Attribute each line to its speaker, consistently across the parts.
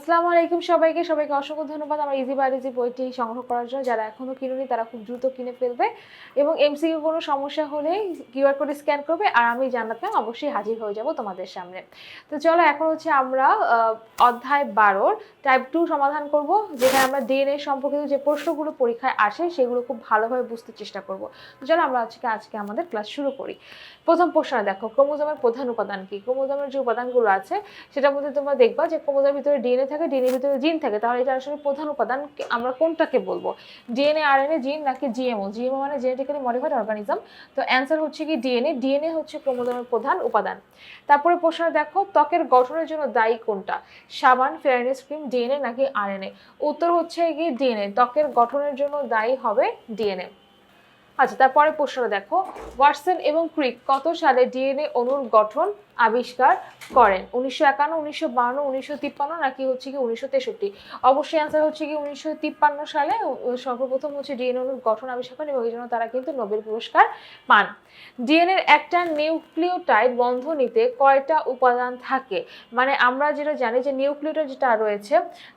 Speaker 1: আসসালামু আলাইকুম সবাইকে। সবাইকে অসংখ্য ধন্যবাদ আমার ইজি বায়োলজি বইটি সংগ্রহ করার জন্য। যারা এখনও কিনুনি, তারা খুব দ্রুত কিনে ফেলবে। এবং এমসিকিউ কোনো সমস্যা হলে কিউআর কোড স্ক্যান করবে আর আমি জান্নাত ম্যাম অবশ্যই হাজির হয়ে যাব তোমাদের সামনে। তো চলো এখন হচ্ছে আমরা অধ্যায় বারোর টাইপ টু সমাধান করব, যেখানে আমরা ডিএনএ সম্পর্কিত যে প্রশ্নগুলো পরীক্ষায় আসে, সেগুলো খুব ভালোভাবে বুঝতে চেষ্টা করব। তো চলো আমরা আজকে আজকে আমাদের ক্লাস শুরু করি। প্রথম প্রশ্ন দেখো, ক্রোমোজোমের প্রধান উপাদান কি? ক্রোমোজোমের যে উপাদানগুলো আছে, সেটার মধ্যে তোমরা দেখবা যে ক্রোমোজোমের ভিতরে ডিএনএ থাকে ডিএনএ ভিতরে জিন থাকে, তাহলে এটা আসলে প্রধান উপাদান আমরা কোনটাকে বলব? ডিএনএ আরএনএ জিন নাকি জিএমও জিএমও মানে জেনেটিক্যালি মডিফাইড অর্গানিজম তো অ্যান্সার হচ্ছে কি ডিএনএ ডিএনএ হচ্ছে ক্রোমোজোমের প্রধান উপাদান। তারপরে প্রশ্ন দেখো, ত্বকের গঠনের জন্য দায়ী কোনটা? সাবান, ফেয়ারনেস ক্রিম ডিএনএ নাকি আরএনএ উত্তর হচ্ছে কি ডিএনএ ত্বকের গঠনের জন্য দায়ী হবে ডিএনএ আচ্ছা তারপরে প্রশ্নটা দেখো। ওয়াটসন এবং ক্রিক কত সালে ডিএনএ অণুর গঠন আবিষ্কার করেন? উনিশশো একান্ন, উনিশশো বান্ন উনিশশো তিপ্পান্ন নাকি হচ্ছে কি উনিশশো তেষট্টি? অবশ্যই অ্যান্সার হচ্ছে কি উনিশশো তিপ্পান্ন সালে সর্বপ্রথম হচ্ছে ডিএনএ অণুর গঠন আবিষ্কার করেন এবং এই জন্য তারা কিন্তু নোবেল পুরস্কার পান। ডিএনএ একটা নিউক্লিওটাইড বন্ধনীতে কয়টা উপাদান থাকে? মানে আমরা যেটা জানি যে নিউক্লিওটাইড যেটা রয়েছে,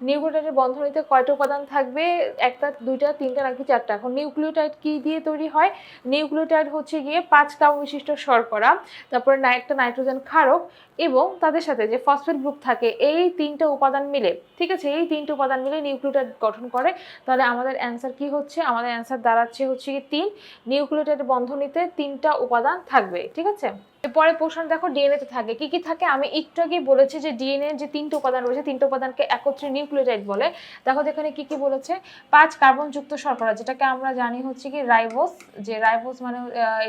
Speaker 1: নিউক্লিওটাইডের বন্ধনীতে কয়টা উপাদান থাকবে? একটা, দুইটা, তিনটা নাকি চারটা? এখন নিউক্লিওটাইড কি দিয়ে তৈরি হয়। নিউক্লিওটাইড হচ্ছে গিয়ে পাঁচ কার্বন বিশিষ্ট শর্করা, তারপরে একটা নাইট্রোজেন ক্ষারক এবং তাদের সাথে যে ফসফেট গ্রুপ থাকে, এই তিনটা উপাদান মিলে, ঠিক আছে? এই তিনটা উপাদান মিলে নিউক্লিওটাইড গঠন করে। তাহলে আমাদের অ্যান্সার কি হচ্ছে? আমাদের অ্যান্সার দাঁড়াচ্ছে হচ্ছে গিয়ে তিন। নিউক্লিওটাইড বন্ধনীতে তিনটা উপাদান থাকবে, ঠিক আছে? এরপরে প্রশ্ন দেখো ডিএনএ তে থাকে। কি কি থাকে? আমি একটু আগেই বলেছি যে ডিএনএ যে তিনটা উপাদান রয়েছে, তিনটা উপাদানকে একত্রে নিউক্লিওটাইড বলে। দেখো এখানে কি কি বলেছে? পাঁচ কার্বনযুক্ত শর্করা, যেটাকে আমরা জানি হচ্ছে কি রাইবোস, যে রাইবোস মানে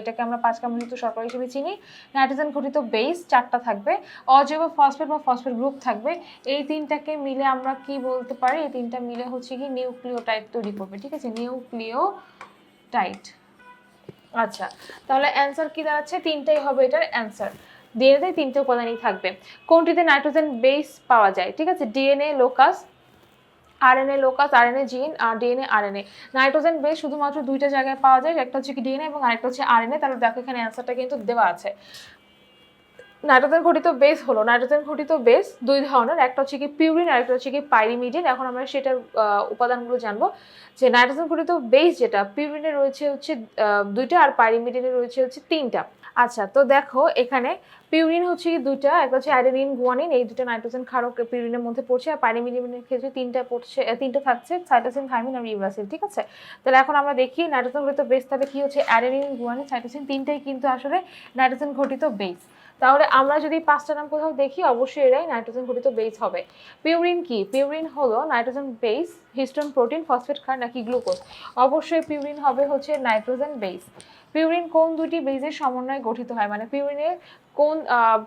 Speaker 1: এটাকে আমরা পাঁচ কার্বনযুক্ত শর্করা হিসেবে চিনি। নাইট্রোজেন ঘটিত বেস চারটা থাকবে। অজৈব ফসফেট বা ফসফেট গ্রুপ থাকবে। এই তিনটাকে মিলে আমরা কি বলতে পারি? এই তিনটা মিলে হচ্ছে কি নিউক্লিওটাইড তৈরি করবে। ঠিক আছে? নিউক্লিওটাইড আচ্ছা তাহলে অ্যান্সার কি দাঁড়াচ্ছে? তিনটাই হবে এটার অ্যান্সার ডিএনএতে তিনটে উপাদানই থাকবে। কোনটিতে নাইট্রোজেন বেস পাওয়া যায়? ঠিক আছে DNA locus RNA locus RNA gene আর ডিএনএ আরএনএ নাইট্রোজেন বেস শুধুমাত্র দুইটা জায়গায় পাওয়া যায়, একটা হচ্ছে কি ডিএনএ এবং আরেকটা হচ্ছে আরএনএ তাহলে দেখো এখানে অ্যান্সারটা কিন্তু দেওয়া আছে। নাইট্রোজেন ঘটিত বেস হলো। নাইট্রোজেন ঘটিত বেস দুই ধরনের, একটা হচ্ছে কি পিউরিন আর একটা হচ্ছে কি পাইরিমিডিন এখন আমরা সেটার উপাদানগুলো জানব। যে নাইট্রোজেন ঘটিত বেস যেটা পিউরিনে রয়েছে হচ্ছে দুইটা আর পাইরিমিডিনে রয়েছে হচ্ছে তিনটা। আচ্ছা তো দেখো এখানে পিউরিন হচ্ছে কি দুইটা, একটা হচ্ছে অ্যাডেনিন গুয়ানিন এই দুটো নাইট্রোজেন ক্ষারক পিউরিনের মধ্যে পড়ছে, আর পাইরিমিডিনের ক্ষেত্রে তিনটা পড়ছে তিনটা থাকছে সাইটোসিন থাইমিন আর ইউরাসিল ঠিক আছে? তাহলে এখন আমরা দেখি নাইট্রোজেন ঘটিত বেস তাহলে কী হচ্ছে? অ্যাডেনিন গুয়ানিন সাইটোসিন তিনটাই কিন্তু আসলে নাইট্রোজেন ঘটিত বেস তাহলে আমরা যদি পাঁচটা নাম কোথাও দেখি, অবশ্যই এরাই নাইট্রোজেন ঘটিত বেস হবে। পিউরিন কি? পিউরিন হলো nitrogen base histone protein phosphate ক্ষার নাকি গ্লুকোজ অবশ্যই পিউরিন হবে হচ্ছে নাইট্রোজেন বেস পিউরিন কোন দুটি বেজের সমন্বয়ে গঠিত হয়? মানে পিউরিনের কোন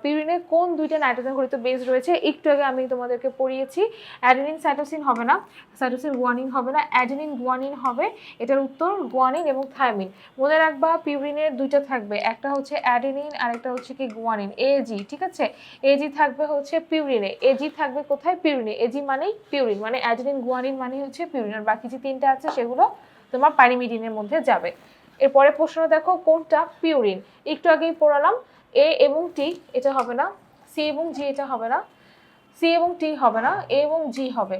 Speaker 1: পিউরিনের কোন দুইটা নাইট্রোজেন ঘটিত বেজ রয়েছে? একটু আগে আমি তোমাদেরকে পড়িয়েছি অ্যাডেনিন সাইটোসিন হবে না সাইটোসিন গুয়ানিন হবে না অ্যাডেনিন গুয়ানিন হবে, এটার উত্তর গুয়ানিন এবং থাইমিন মনে রাখবা পিউরিনের দুইটা থাকবে, একটা হচ্ছে অ্যাডেনিন আর একটা হচ্ছে কি গুয়ানিন এজি ঠিক আছে? এজি থাকবে হচ্ছে পিউরিনে এজি থাকবে কোথায়? পিউরিনে এজি মানেই পিউরিন মানে অ্যাডেনিন গুয়ানিন মানেই হচ্ছে পিউরিন আর বাকি যে তিনটা আছে সেগুলো তোমার পাইরিমিডিনের মধ্যে যাবে। এরপরে প্রশ্ন দেখো, কোনটা পিউরিন একটু আগেই পড়ালাম এ এবং টি এটা হবে না সি এবং জি এটা হবে না সি এবং টি হবে না এ এবং জি হবে।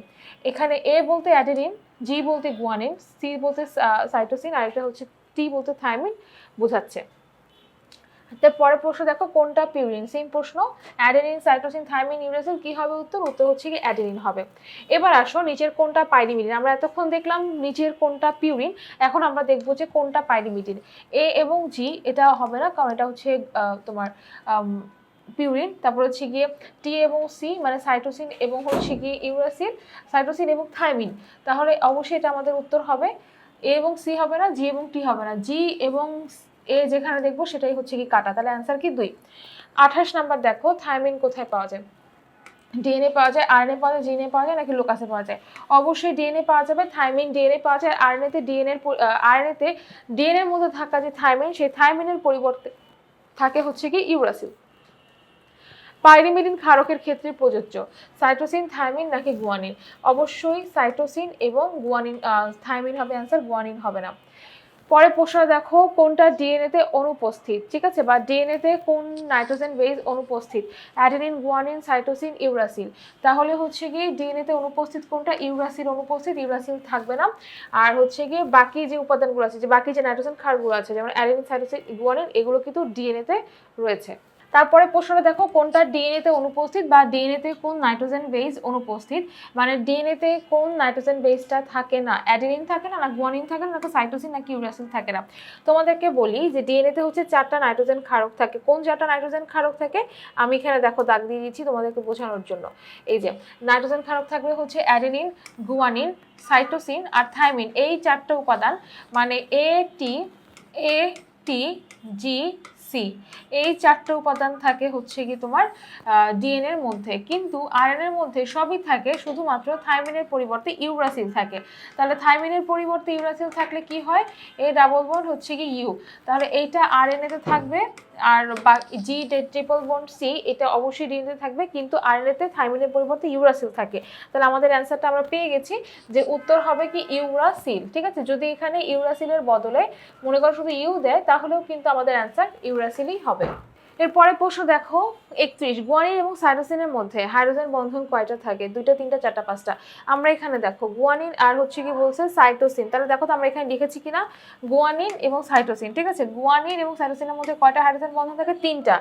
Speaker 1: এখানে এ বলতে অ্যাডেনিন জি বলতে গুয়ানিন সি বলতে সাইটোসিন আর এটা হচ্ছে টি বলতে থাইমিন বোঝাচ্ছে। তারপরে প্রশ্ন দেখো, কোনটা পিউরিন সেম প্রশ্ন অ্যাডেনিন সাইটোসিন থাইমিন ইউরাসিল কি হবে উত্তর? উত্তর হচ্ছে কি অ্যাডেনিন হবে। এবার আসো নিচের কোনটা পাইরিমিডিন আমরা এতক্ষণ দেখলাম নিচের কোনটা পিউরিন এখন আমরা দেখব যে কোনটা পাইরিমিডিন এ এবং জি এটা হবে না, কারণ এটা হচ্ছে তোমার পিউরিন তারপর হচ্ছে গিয়ে টি এবং সি মানে সাইটোসিন এবং হচ্ছে গিয়ে ইউরাসিন সাইটোসিন এবং থাইমিন তাহলে অবশ্যই এটা আমাদের উত্তর হবে। এ এবং সি হবে না জি এবং টি হবে না। জি এবং এ যেখানে দেখব সেটাই হচ্ছে কি কাটা। তাহলে অ্যান্সার কি? দুই। আঠাশ নাম্বার দেখো থাইমিন কোথায় পাওয়া যায়? ডিএনএ পাওয়া যায় আরএনএ পাওয়া যায় জিএনএ পাওয়া যায় নাকি লোকাসে পাওয়া যায়? অবশ্যই ডিএনএ পাওয়া যাবে থাইমিন ডিএনএ পাওয়া যায় আরএনএতে ডিএনএর আরএনএতে ডিএনএর মধ্যে থাকা যে থাইমিন সেই থাইমিনের পরিবর্তে থাকে হচ্ছে কি ইউরাসিল। পাইরিমিডিন ক্ষারকের ক্ষেত্রে প্রযোজ্য। সাইটোসিন থাইমিন নাকি গুয়ানিন অবশ্যই সাইটোসিন এবং গুয়ানিন থাইমিন হবে অ্যান্সার গুয়ানিন হবে না। পরে প্রশ্ন দেখো, কোনটা ডিএনএ তে অনুপস্থিত? ঠিক আছে? বা ডিএনএ তে কোন নাইট্রোজেন বেস অনুপস্থিত? Adenine, guanine, cytosine, uracil. তাহলে হচ্ছে গিয়ে ডিএনএ তে অনুপস্থিত কোনটা? ইউরাসিল অনুপস্থিত, ইউরাসিল থাকবে না। আর হচ্ছে গিয়ে বাকি যে উপাদানগুলো আছে, যে বাকি যে নাইট্রোজেন ক্ষারগুলো আছে, যেমন অ্যাডেনিন, সাইটোসিন, গুয়ানিন, এগুলো কিন্তু ডিএনএ তে রয়েছে। তারপরে প্রশ্নটা দেখো, কোনটা ডিএনএ তে অনুপস্থিত বা ডিএনএ তে কোন নাইট্রোজেন বেস অনুপস্থিত? মানে ডিএনএ তে কোন নাইট্রোজেন বেসটা থাকে না? অ্যাডেনিন থাকে না না গুয়ানিন থাকে না নাকি সাইটোসিন নাকি ইউরাসিল থাকে না। তোমাদেরকে বলি যে ডিএনএ তে হচ্ছে চারটা নাইট্রোজেন ক্ষারক থাকে। কোন চারটা নাইট্রোজেন ক্ষারক থাকে? আমি এখানে দেখো দাগ দিয়ে দিচ্ছি তোমাদেরকে বোঝানোর জন্য। এই যে, নাইট্রোজেন ক্ষারক থাকবে হচ্ছে অ্যাডেনিন, গুয়ানিন, সাইটোসিন আর থাইমিন। এই চারটা উপাদান মানে এ টি এ টি, জি সি এই চারটে উপাদান থাকে হচ্ছে কি তোমার ডিএনএর মধ্যে। কিন্তু আয়রন এর মধ্যে সবই থাকে, শুধুমাত্র থাইমিনের পরিবর্তে ইউরাসিল থাকে। তাহলে থাইমিনের পরিবর্তে ইউরাসিল থাকলে কি হয়? এ ডাবল বন্ড হচ্ছে কি ইউ তাহলে এইটা আরএনএ তে থাকবে, আর বা জি ট্রিপল বন্ড সি এটা অবশ্যই ডিএনএ থাকবে, কিন্তু আরএনএ তে থাইমিনের পরিবর্তে ইউরাসিল থাকে। তাহলে আমাদের অ্যান্সারটা আমরা পেয়ে গেছি যে উত্তর হবে কি ইউরাসিল ঠিক আছে? যদি এখানে ইউরাসিলের বদলে মনে করো শুধু ইউ দেয়, তাহলেও কিন্তু আমাদের অ্যান্সার ইউরাসিলই হবে। এরপরে প্রশ্ন দেখো, একত্রিশ গুয়ানিন এবং সাইটোসিনের মধ্যে হাইড্রোজেন বন্ধন কয়টা থাকে? দুইটা, তিনটা, চারটা, পাঁচটা। আমরা এখানে দেখো, গুয়ানিন আর হচ্ছে কি বলছে সাইটোসিন। তাহলে দেখো তো আমরা এখানে লিখেছি কিনা? গুয়ানিন এবং সাইটোসিন, ঠিক আছে? গুয়ানিন এবং সাইটোসিনের মধ্যে কয়টা হাইড্রোজেন বন্ধন থাকে? তিনটা।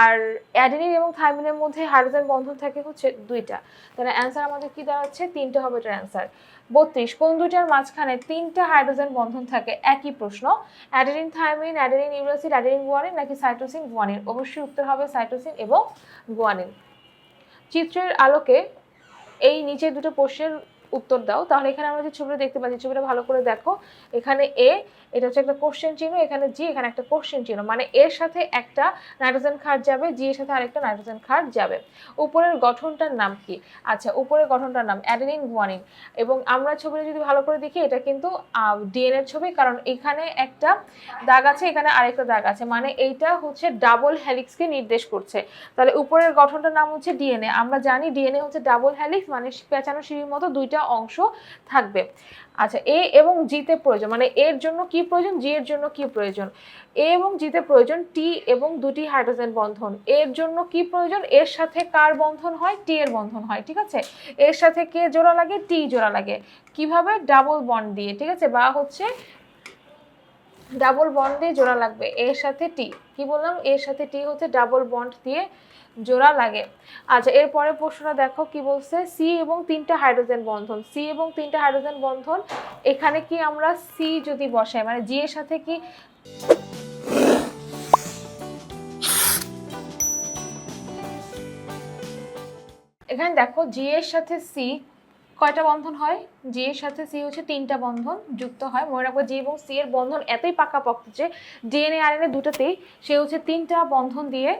Speaker 1: আর অ্যাডেনিন এবং থাইমিনের মধ্যে হাইড্রোজেন বন্ধন থাকে হচ্ছে দুইটা। তাহলে অ্যান্সার আমাদের কি দাঁড়াচ্ছে তিনটা হবে এটার অ্যান্সার। বত্রিশ, কোন দুটার মাঝখানে তিনটা হাইড্রোজেন বন্ধন থাকে? একই প্রশ্ন। Adenine thymine, adenine uracil adenine guanine নাকি সাইটোসিন গুয়ানিন? অবশ্যই উত্তর হবে সাইটোসিন এবং গুয়ানিন। চিত্রের আলোকে এই নিচে দুটো প্রশ্নের উত্তর দাও। তাহলে এখানে আমরা যে ছবিটা দেখতে পাচ্ছি, ছবিটা ভালো করে দেখো। এখানে এ এটা হচ্ছে একটা কোশ্চেন চিহ্ন, এখানে জি এখানে একটা কোশ্চেন চিহ্ন। মানে এর সাথে একটা নাইট্রোজেন ক্ষার যাবে জি এর সাথে আরেকটা নাইট্রোজেন ক্ষার যাবে। উপরের গঠনটার নাম কি? আচ্ছা উপরের গঠনটার নাম অ্যাডেনিন গুয়ানিন এবং আমরা ছবিটা যদি ভালো করে দেখি, এটা কিন্তু ডিএনএর ছবি, কারণ এখানে একটা দাগ আছে, এখানে আরেকটা দাগ আছে। মানে এইটা হচ্ছে ডাবল হ্যালিক্সকে নির্দেশ করছে। তাহলে উপরের গঠনটার নাম হচ্ছে ডিএনএ আমরা জানি ডিএনএ হচ্ছে ডাবল হ্যালিক্স মানে পেঁচানো সিঁড়ির মতো দুইটা অংশ থাকবে। আচ্ছা এ এবং জিতে প্রয়োজন মানে এর জন্য কি প্রয়োজন, জি এর জন্য কি প্রয়োজন? এ এবং জিতে প্রয়োজন টি এবং দুটি হাইড্রোজেন বন্ধন। এর জন্য কি প্রয়োজন? এর সাথে কার বন্ধন হয়? টি এর বন্ধন হয়, ঠিক আছে? এর সাথে কে জোড়া লাগে? টি জোড়া লাগে। কীভাবে? ডাবল বন্ড দিয়ে, ঠিক আছে? বা হচ্ছে ডাবল বন্ড দিয়ে জোড়া লাগবে। এর সাথে টি কি বললাম? এর সাথে টি হচ্ছে ডাবল বন্ড দিয়ে জোড়া লাগে। আচ্ছা এরপরে প্রশ্নটা দেখো কি বলছে? সি এবং তিনটা হাইড্রোজেন বন্ধন। সি এবং তিনটা হাইড্রোজেন বন্ধন, এখানে কি আমরা সি যদি বসাই মানে জি এর সাথে কি এখানে দেখো জি এর সাথে সি কয়টা বন্ধন হয়? জি এর সাথে সি হচ্ছে তিনটা বন্ধন যুক্ত হয়। মনে রাখব জি এবং সি এর বন্ধন এতই পাকাপোক্ত যে ডিএনএ আরএনএ দুটোতেই সে হচ্ছে তিনটা বন্ধন দিয়ে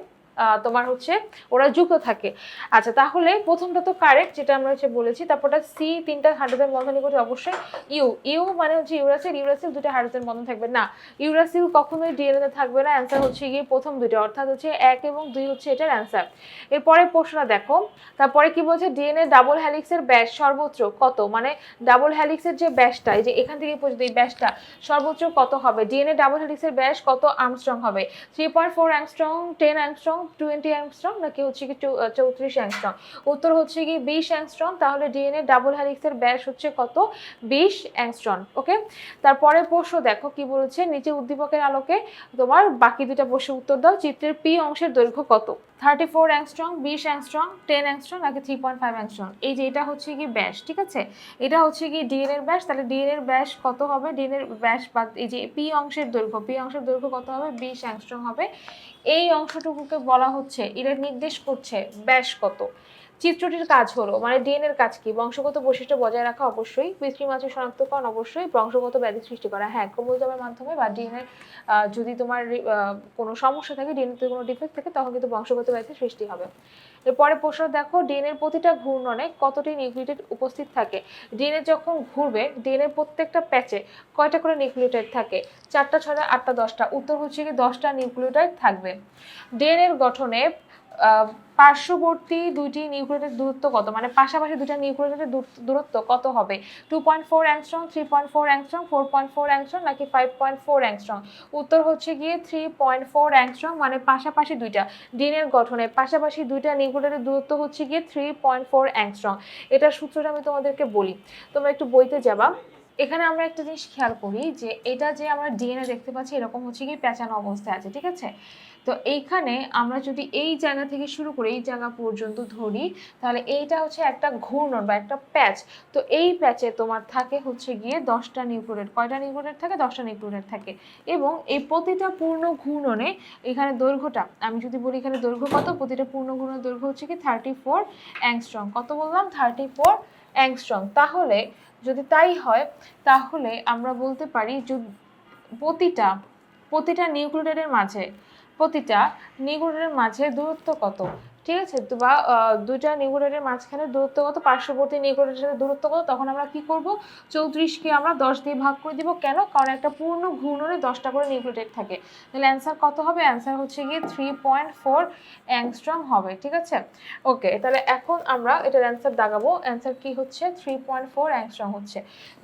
Speaker 1: তোমার হচ্ছে ওরা যুক্ত থাকে। আচ্ছা তাহলে প্রথমটা তো কারেক্ট যেটা আমরা হচ্ছে বলেছি, তারপরটা সি তিনটা হাইড্রোজেন বন্ধন করতে অবশ্যই ইউ ইউ মানে হচ্ছে ইউরাসিল ইউরাসিল দুটো হাইড্রোজেন বন্ধন থাকবে। না ইউরাসিল কখনোই ডিএনএ থাকবে না অ্যান্সার হচ্ছে গিয়ে প্রথম দুটো অর্থাৎ হচ্ছে এক এবং দুই হচ্ছে এটার অ্যান্সার এরপরে প্রশ্নটা দেখো, তারপরে কি বলছে ডিএনএ ডাবল হ্যালিক্সের ব্যাস সর্বোচ্চ কত? মানে ডাবল হ্যালিক্সের যে ব্যাসটা, এই যে এখান থেকে পর্যন্ত এই ব্যাসটা সর্বোচ্চ কত হবে? ডিএনএ ডাবল হ্যালিক্সের ব্যাস কত আর্মস্ট্রং হবে? Three point four angstrom ten angstrom twenty angstrom নাকি হচ্ছে কি চৌত্রিশ অ্যাংস্ট্রং উত্তর হচ্ছে কি বিশ অ্যাংস্ট্রং তাহলে ডিএনএ ডাবল হ্যালিক্সের ব্যাস হচ্ছে কত? বিশ অ্যাংস্ট্রং ওকে তারপরে প্রশ্ন দেখো, কি বলেছে? নিচে উদ্দীপকের আলোকে তোমার বাকি দুটা প্রশ্নের উত্তর দাও, চিত্রের পি অংশের দৈর্ঘ্য কত? থার্টি ফোর অ্যাংস্ট্রং বিশ অ্যাংস্ট্রং টেন অ্যাংস্ট্রং নাকি থ্রি পয়েন্ট ফাইভ অ্যাংস্ট্রং এই যে এটা হচ্ছে কি ব্যাস, ঠিক আছে? এটা হচ্ছে কি ডিএন এর ব্যাস, তাহলে ডিএন এর ব্যাস কত হবে? ডিএন এর ব্যাস বা এই যে পি অংশের দৈর্ঘ্য পি অংশের দৈর্ঘ্য কত হবে? বিশ অ্যাংস্ট্রং হবে। এই অংশটুকুকে বলা হচ্ছে ইরের নির্দেশ করছে ব্যাস কত। চিত্রটির কাজ হলো মানে ডিএন এর কাজ কি? বংশগত বৈশিষ্ট্য বজায় রাখা অবশ্যই পিতৃমাতৃ শনাক্তকরণ অবশ্যই, বংশগত ব্যাধি সৃষ্টি করা। হ্যাঁ ক্রোমোজোমের মাধ্যমে বা ডিএনএ যদি তোমার কোনো সমস্যা থাকে ডিএনএতে কোনো ডিফেক্ট থাকে, তখন কিন্তু বংশগত ব্যাধি সৃষ্টি হবে। এরপরে প্রশ্ন, দেখো ডিএনএর প্রতিটা ঘূর্ণনে কতটি নিউক্লিওটাইড উপস্থিত থাকে? ডিএনএ যখন ঘুরবে ডিএনএর প্রত্যেকটা প্যাচে কয়টা করে নিউক্লিওটাইড থাকে? চারটা ছটা আটটা, দশটা। উত্তর হচ্ছে কি দশটা নিউক্লিওটাইড থাকবে। ডিএনএর গঠনে পার্শ্ববর্তী দুইটি নিউক্লিয়েটের দূরত্ব কত? মানে পাশাপাশি দুইটা নিউক্লিয়েটের দূরত্ব কত হবে? Two point four angstrom three point four angstrom four point four angstrom নাকি ফাইভ পয়েন্ট ফোর অ্যাংস্ট্রং উত্তর হচ্ছে গিয়ে থ্রি পয়েন্ট ফোর অ্যাংস্ট্রং মানে পাশাপাশি দুইটা ডিনের গঠনে। পাশাপাশি দুইটা নিউক্লিয়েটের দূরত্ব হচ্ছে গিয়ে থ্রি পয়েন্ট ফোর অ্যাংস্ট্রং এটার সূত্রটা আমি তোমাদেরকে বলি। তোমরা একটু বইতে যাবা। এখানে আমরা একটা জিনিস খেয়াল করি যে এটা যে আমরা ডিএনএ দেখতে পাচ্ছি, এরকম হচ্ছে কি পেঁচানো অবস্থায় আছে, ঠিক আছে? তো এইখানে আমরা যদি এই জায়গা থেকে শুরু করে এই জায়গা পর্যন্ত ধরি, তাহলে এইটা হচ্ছে একটা ঘূর্ণন বা একটা প্যাচ। তো এই প্যাচে তোমার থাকে হচ্ছে গিয়ে দশটা নিউক্লিয়েট কয়টা নিউক্লিয়েট থাকে? দশটা নিউক্লিয়েট থাকে। এবং এই প্রতিটা পূর্ণ ঘূর্ণনে এখানে দৈর্ঘ্যটা, আমি যদি বলি এখানে দৈর্ঘ্য কত? প্রতিটা পূর্ণ ঘূর্ণনের দৈর্ঘ্য হচ্ছে কি? থার্টি ফোর অ্যাংস্ট্রং কত বললাম? থার্টি ফোর অ্যাংস্ট্রং তাহলে যদি তাই হয়, তাহলে আমরা বলতে পারি প্রতিটা প্রতিটা নিউক্লিয়েটের মাঝে প্রতিটা নিগুড়ের মাঝে দূরত্ব কত? ঠিক আছে? বা আহ, দুইটা নিউক্লিয়েটের মাঝখানে দূরত্ব কত? পার্শ্ববর্তী নিউক্লিয়েটের সাথে দূরত্ব কত? তখন আমরা কি করব? চৌত্রিশকে আমরা দশ দিয়ে ভাগ করে দিব। কেন? কারণ একটা পূর্ণ ঘূর্ণনে দশটা করে নিউক্লিয়েটেড থাকে। তাহলে অ্যান্সার কত হবে? অ্যান্সার হচ্ছে গিয়ে থ্রি পয়েন্ট ফোর অ্যাংস্ট্রম হবে। ঠিক আছে? ওকে তাহলে এখন আমরা এটার অ্যান্সার দাগাবো। অ্যান্সার কি হচ্ছে? থ্রি পয়েন্ট ফোর অ্যাংস্ট্রম হচ্ছে।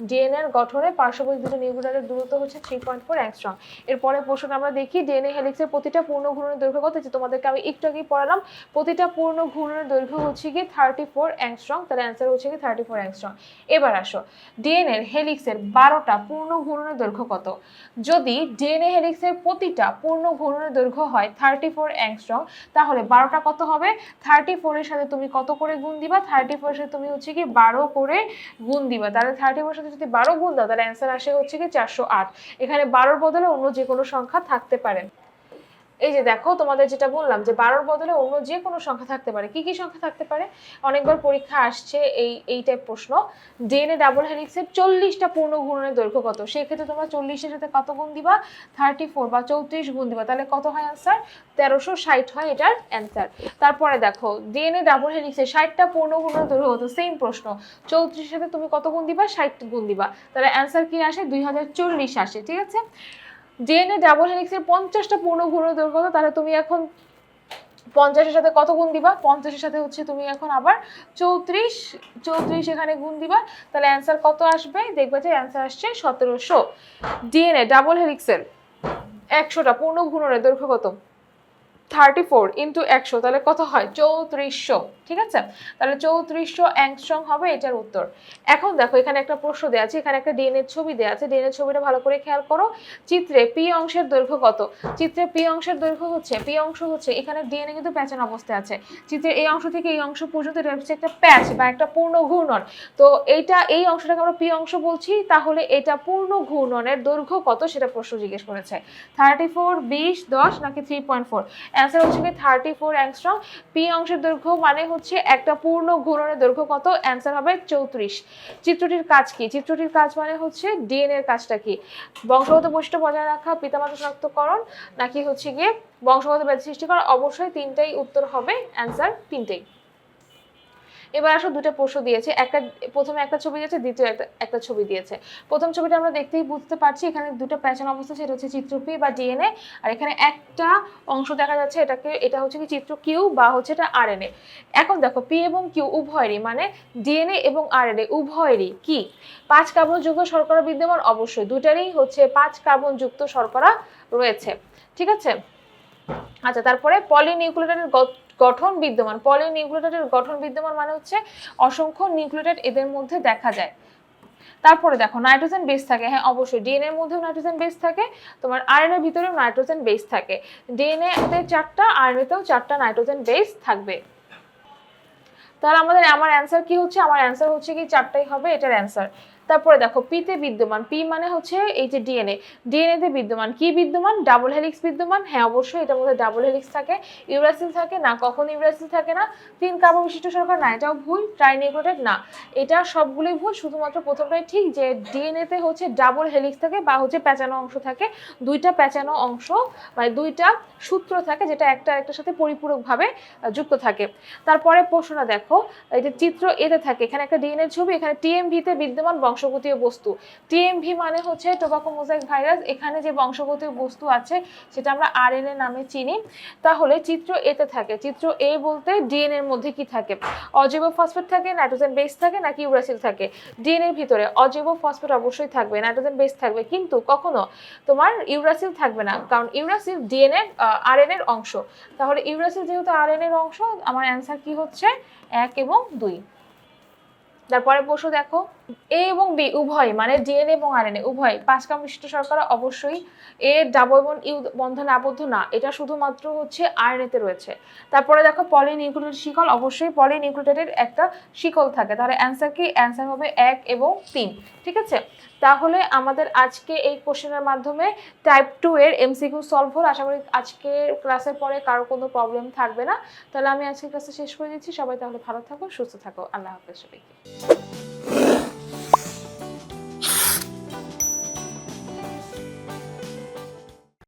Speaker 1: ডিএনএর গঠনে পার্শ্ববর্তী দুটো নিউক্লিয়েটের দূরত্ব হচ্ছে থ্রি পয়েন্ট ফোর অ্যাংস্ট্রম এরপরে প্রশ্ন আমরা দেখি ডিএনএ হেলিক্সের প্রতিটা পূর্ণ ঘূর্ণনের দৈর্ঘ্য কত? যে তোমাদেরকে আমি একটু আগেই পড়ালাম। প্রতিটা পূর্ণ ঘূর্ণনের দৈর্ঘ্য হচ্ছে গিয়ে থার্টি ফোর অ্যাংস্ট্রং তাহলে অ্যান্সার হচ্ছে গিয়ে থার্টি ফোর অ্যাংস্ট্রং এবার আসো ডিএনএর হেলিক্সের বারোটা পূর্ণ ঘূর্ণনের দৈর্ঘ্য কত? যদি ডিএনএ হেলিক্সের প্রতিটা পূর্ণ ঘূর্ণনের দৈর্ঘ্য হয় থার্টি ফোর অ্যাংস্ট্রং তাহলে বারোটা কত হবে? থার্টি ফোরের সাথে তুমি কত করে গুণ দিবা? থার্টি ফোরের সাথে তুমি হচ্ছে কি বারো করে গুণ দিবা। তাহলে থার্টি ফোরের সাথে যদি বারো গুণ দাও, তাহলে অ্যান্সার আসে হচ্ছে কি চারশো আট। এখানে বারোর বদলে অন্য যে কোনো সংখ্যা থাকতে পারে। এই যে দেখো, তোমাদের যেটা বললাম যে বারোর বদলে অন্য যে কোনো সংখ্যা থাকতে পারে। কি কি সংখ্যা থাকতে পারে? অনেকবার পরীক্ষা আসছে এই এই টাইপ প্রশ্ন। ডিএনএ ডাবল হেলিক্সের চল্লিশটা পূর্ণ ঘূর্ণনের দৈর্ঘ্য কত? সেক্ষেত্রে তোমরা চল্লিশের সাথে কত গুণ দিবা? থার্টি ফোর বা চৌত্রিশ গুণ দিবা। তাহলে কত হয় অ্যান্সার তেরোশো ষাট হয় এটার অ্যান্সার তারপরে দেখো ডিএনএ ডাবল হেলিক্সের ষাটটা পূর্ণ ঘূর্ণনের দৈর্ঘ্য কত? সেম প্রশ্ন। চৌত্রিশের সাথে তুমি কত গুণ দিবা? ষাট গুণ দিবা। তাহলে অ্যান্সার কি আসে? দুই হাজার চল্লিশ আসে, ঠিক আছে? ডিএনএ ডাবল হেলিক্সের পঞ্চাশটা পূর্ণ ঘূর্ণ দৈর্ঘ্য? তাহলে তুমি এখন পঞ্চাশের সাথে কত গুণ দিবা? পঞ্চাশের সাথে হচ্ছে তুমি এখন আবার চৌত্রিশ চৌত্রিশ এখানে গুণ দিবা। তাহলে অ্যান্সার কত আসবে? দেখবে যে অ্যান্সার আসছে সতেরোশো। ডিএনএ ডাবল হেলিক্সের একশোটা পূর্ণ ঘূর্ণনের দৈর্ঘ্য কত? থার্টি ফোর ইন্টু একশো, তাহলে কত হয়? চৌত্রিশশো, ঠিক আছে? তাহলে চৌত্রিশশো অ্যাংস্ট্রং হবে এটার উত্তর। এখন দেখো, এখানে একটা প্রশ্ন দেওয়া আছে, এখানে একটা ডিএনএ ছবি দেওয়া আছে। ডিএনএ ছবিটা ভালো করে খেয়াল করো। চিত্রে পি অংশের দৈর্ঘ্য কত? চিত্রে পি অংশের দৈর্ঘ্য হচ্ছে পি অংশ হচ্ছে, এখানে ডিএনএ কিন্তু প্যাচানো অবস্থায় আছে। চিত্রের এই অংশ থেকে এই অংশ পর্যন্ত এটা হচ্ছে একটা প্যাচ বা একটা পূর্ণ ঘূর্ণন তো এইটা, এই অংশটাকে আমরা পি অংশ বলছি, তাহলে এটা পূর্ণ ঘূর্ণনের দৈর্ঘ্য কত? সেটা প্রশ্ন জিজ্ঞেস করেছে। থার্টি ফোর বিশ, দশ, নাকি থ্রি পয়েন্ট ফোর অ্যান্সার হচ্ছে কি থার্টি ফোর অ্যাংস্ট্রং পি অংশের দৈর্ঘ্য মানে হচ্ছে একটা পূর্ণ ঘূর্ণনের দৈর্ঘ্য কত? অ্যান্সার হবে চৌত্রিশ। চিত্রটির কাজ কি? চিত্রটির কাজ মানে হচ্ছে ডিএনএর কাজটা কি? বংশগত বৈশিষ্ট্য বজায় রাখা পিতামাতা শনাক্তকরণ, নাকি হচ্ছে গিয়ে বংশগত ব্যাধি সৃষ্টি করা? অবশ্যই তিনটাই উত্তর হবে। অ্যান্সার তিনটেই। এবার আসো দুটো প্রশ্ন দিয়েছে। একটা প্রথমে একটা ছবি দিয়েছে, দ্বিতীয় একটা একটা ছবি দিয়েছে। প্রথম ছবিটা আমরা দেখতেই বুঝতে পারছি, এখানে দুটো প্যাচান অবস্থা, সেটা হচ্ছে চিত্র পি বা ডিএনএ আর এখানে একটা অংশ দেখা যাচ্ছে, এটাকে এটা হচ্ছে কি চিত্র কিউ বা হচ্ছে এটা আরএনএ এখন দেখো পি এবং কিউ উভয়েরই মানে ডিএনএ এবং আরএনএ উভয়েরই কি? পাঁচ কার্বনযুক্ত শর্করা বিদ্যমান, অবশ্যই। দুটারই হচ্ছে পাঁচ কার্বনযুক্ত শর্করা রয়েছে। ঠিক আছে? আচ্ছা তারপরে পলিনিউক্লিয়েটের গঠন বিদ্যমান। পলিনিউক্লিয়েটের গঠন বিদ্যমান মানে হচ্ছে অসংখ্য নিউক্লিয়েটেড এদের মধ্যে দেখা যায়। তারপরে দেখো, নাইট্রোজেন বেস থাকে। হ্যাঁ অবশ্যই। ডিএনএ এর মধ্যেও নাইট্রোজেন বেস থাকে। তোমার আরএনএর ভিতরেও নাইট্রোজেন বেস থাকে। ডিএনএ তে চারটা আরএনএ তেও চারটা নাইট্রোজেন বেস থাকবে। তাহলে আমাদের, আমার অ্যান্সার কি হচ্ছে? আমার অ্যান্সার হচ্ছে কি, চারটাই হবে, এটার অ্যান্সার তারপরে দেখো পিতে বিদ্যমান পি মানে হচ্ছে এই যে ডিএনএ ডিএনএ তে বিদ্যমান কি বিদ্যমান? ডাবল হেলিক্স বিদ্যমান। হ্যাঁ অবশ্যই এটার মধ্যে ডাবল হেলিক্স থাকে ইউরাসিল থাকে, না, কখন ইউরাসিল থাকে না। তিন কার্বন বিশিষ্ট সরকার, না, এটাও ভুল। ট্রাইনিউক্লিয়েটেড না, এটা সবগুলোই ভুল। শুধুমাত্র প্রথমটাই ঠিক যে ডিএনএ তে হচ্ছে ডাবল হেলিক্স থাকে বা হচ্ছে প্যাঁচানো অংশ থাকে। দুইটা প্যাঁচানো অংশ মানে দুইটা সূত্র থাকে যেটা একটা একটার সাথে পরিপূরকভাবে যুক্ত থাকে। তারপরে প্রশ্নটা দেখো, এই যে চিত্র এতে থাকে, এখানে একটা ডিএনএ ছবি, এখানে টিএমভি তে বিদ্যমান বংশ বংশগতীয় বস্তু। টিএমভি মানে হচ্ছে টোবাকো মোজাইক ভাইরাস এখানে যে বংশগতীয় বস্তু আছে, সেটা আমরা আরএনএ নামে চিনি। তাহলে চিত্র এতে থাকে। চিত্র এ বলতে ডিএনএ এর মধ্যে কি থাকে? অজৈব ফসফেট থাকে নাইট্রোজেন বেস থাকে, নাকি ইউরাসিল থাকে? ডিএনএ এর ভিতরে অজৈব ফসফেট অবশ্যই থাকবে নাইট্রোজেন বেস থাকবে। কিন্তু কখনো তোমার ইউরাসিল থাকবে না, কারণ ইউরাসিল ডিএনএ আরএনএ এর অংশ। তাহলে ইউরাসিল যেহেতু আরএনএ এর অংশ, আমার অ্যান্সার কি হচ্ছে? এক এবং দুই। তারপরে প্রশ্ন দেখো। এ এবং বি, উভয় মানে ডিএনএ এবং আরএনএ, উভয়। পাঁচ কাম বিশিষ্ট শর্করা অবশ্যই এ, ডাবল বন, ইউ বন্ধনে আবদ্ধ না। এটা শুধুমাত্র হচ্ছে আরএনএতে রয়েছে। তারপরে দেখো পলিনিউক্লিয়েটেড শিকল, অবশ্যই পলিনিউক্লিয়েটেড একটা শিকল থাকে। তাহলে অ্যান্সার কি? অ্যান্সার হবে এক এবং তিন, ঠিক আছে? তাহলে আমাদের আজকে এই কোশ্চেনের মাধ্যমে টাইপ টু এর এমসিকিউ সলভ হল। আশা করি আজকে ক্লাসের পরে কারও কোনো প্রবলেম থাকবে না। তাহলে আমি আজকে ক্লাসে শেষ করে দিচ্ছি। সবাই তাহলে ভালো থাকো, সুস্থ থাকো। আল্লাহ হাফেজ সবাইকে।